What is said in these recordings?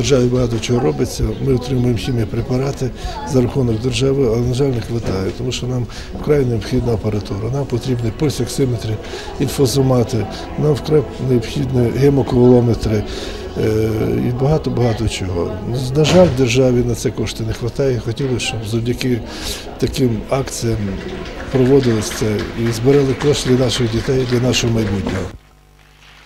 державі багато чого робиться. Ми отримуємо хіміопрепарати за рахунок держави, але на жаль не вистачає, тому що нам вкрай необхідна апаратура. Нам потрібні пульсоксиметри, інфозомати, нам вкрай необхідні гемоковолометри. е, І багато-багато чого. На жаль, державі на це кошти не вистачає. Хотілося, щоб завдяки таким акціям проводилось це і збирали кошти для наших дітей, для нашого майбутнього.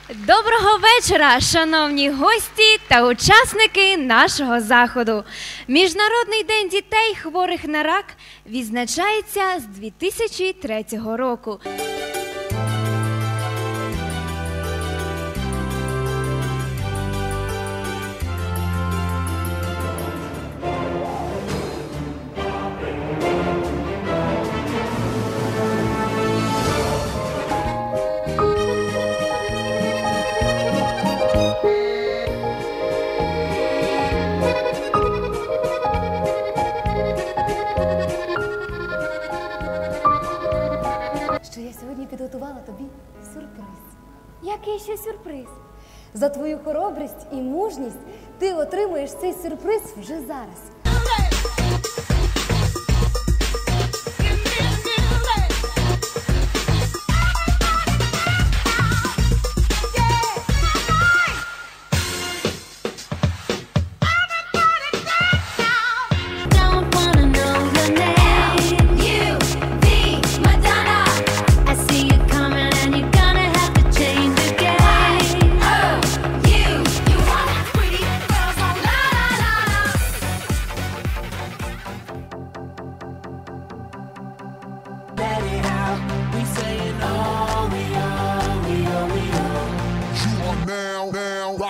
Доброго вечора, шановні гості та учасники нашого заходу. Міжнародний день дітей, хворих на рак, відзначається з 2003 року. За твою хоробрість і мужність ти отримуєш цей сюрприз вже зараз.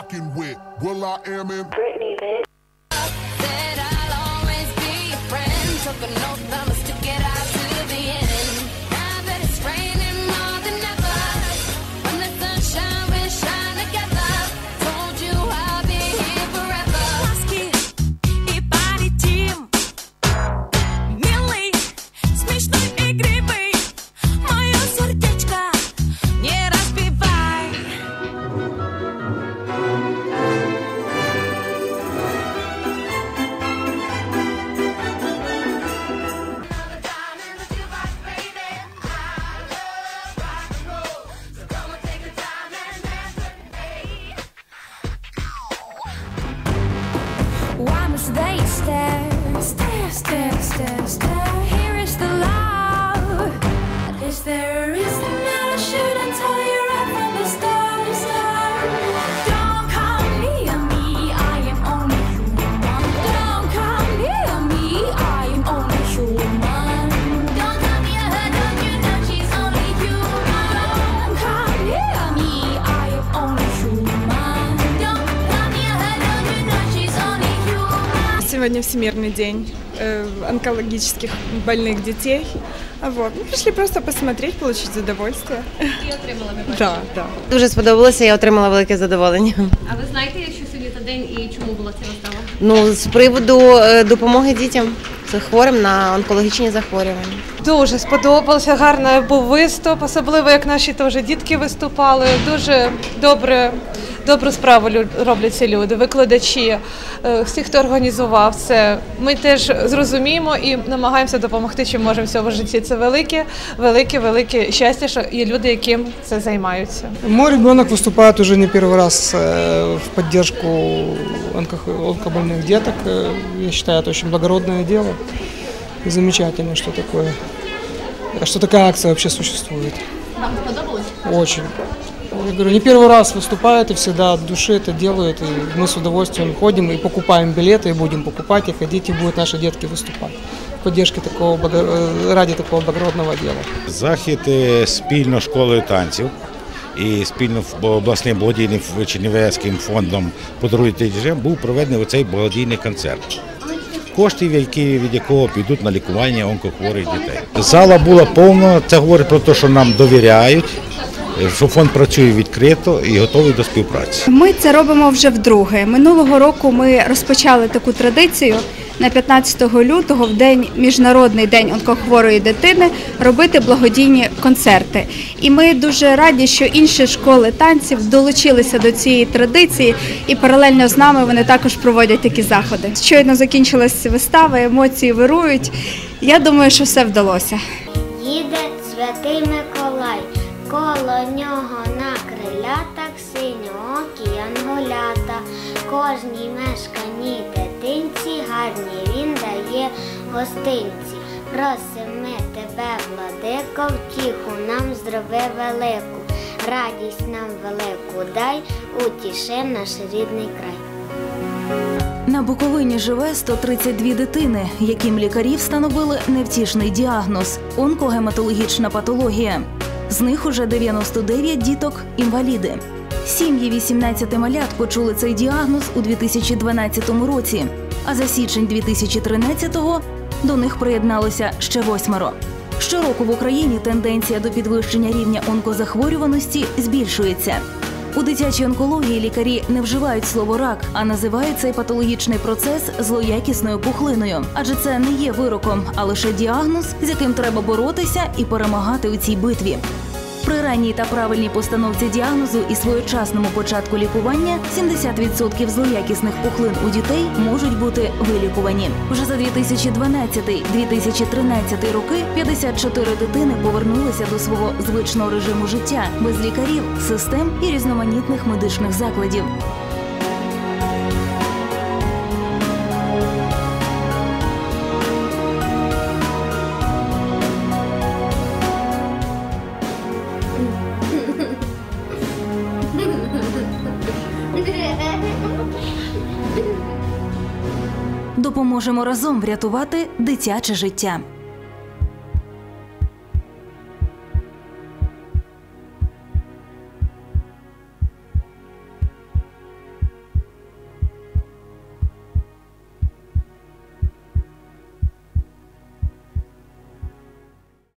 Rocking with Will I Am in Said I'll Сегодня Всемирный день э, онкологических больных детей. А Вот. Мы пришли просто посмотреть, получить удовольствие. І отримала ви Да, да. Дуже сподобалося, я отримала велике задоволення. А ви знаєте, що сьогодні за день і чому була ця вистава? Ну, з приводу е, допомоги дітям з хворим на онкологічні захворювання. Дуже сподобався, гарний був виступ, особливо як наші теж дітки виступали. Дуже добре, добру справу лю- роблять ці люди, викладачі, е, всі, хто організував це. Ми теж зрозуміємо і намагаємося допомогти, чим можемо в цьому житті. Це велике, велике, велике щастя, що є люди, яким це займаються. Мой ребенок выступает уже не первый раз э, в поддержку онко- онкобольных деток. Э, Я считаю, это очень благородное дело. И замечательно, что такое, что такая акция вообще существует. Вам сподобалось? Очень. Я говорю, не первый раз выступают и всегда от души это делают. И мы с удовольствием ходим и покупаем билеты, и будем покупать, и ходить, и будут наши детки выступать. В поддержке такого, благо- э, ради такого благородного дела. Захід е, спільно з школою танців і спільно в- обласним благодійним ф- Чернівецьким фондом «Подаруйте дітям» був проведений оцей благодійний концерт. Коштів, які, від якого підуть на лікування онкохворих дітей. Зала була повна, це говорить про те, що нам довіряють, що фонд працює відкрито і готовий до співпраці. Ми це робимо вже вдруге. Минулого року ми розпочали таку традицію на 15 лютого, в день Міжнародний день онкохворої дитини, робити благодійні концерти. І ми дуже раді, що інші школи танців долучилися до цієї традиції, і паралельно з нами вони також проводять такі заходи. Щойно закінчилась вистава, емоції вирують. Я думаю, що все вдалося. Їде святий Миколай, коло нього на крилятах синьоокі янголята. Кожній мешканій дитинці гарні він дає гостинці. Просим ми тебе, владико, втіху нам зроби велику, радість нам велику дай, утіши наш рідний край. На Буковині живе 132 дитини, яким лікарі встановили невтішний діагноз онкогематологічна патологія. З них уже 99 діток інваліди. Сім'ї 18 малят почули цей діагноз у 2012 році, а за січень 2013-го до них приєдналося ще восьмеро. Щороку в Україні тенденція до підвищення рівня онкозахворюваності збільшується. У дитячій онкології лікарі не вживають слово рак, а називають цей патологічний процес злоякісною пухлиною, адже це не є вироком, а лише діагноз, з яким треба боротися і перемагати у цій битві. При ранній та правильній постановці діагнозу і своєчасному початку лікування 70% злоякісних пухлин у дітей можуть бути вилікувані. Вже за 2012-2013 роки 54 дитини повернулися до свого звичного режиму життя без лікарів, систем і різноманітних медичних закладів. Допоможемо разом врятувати дитяче життя.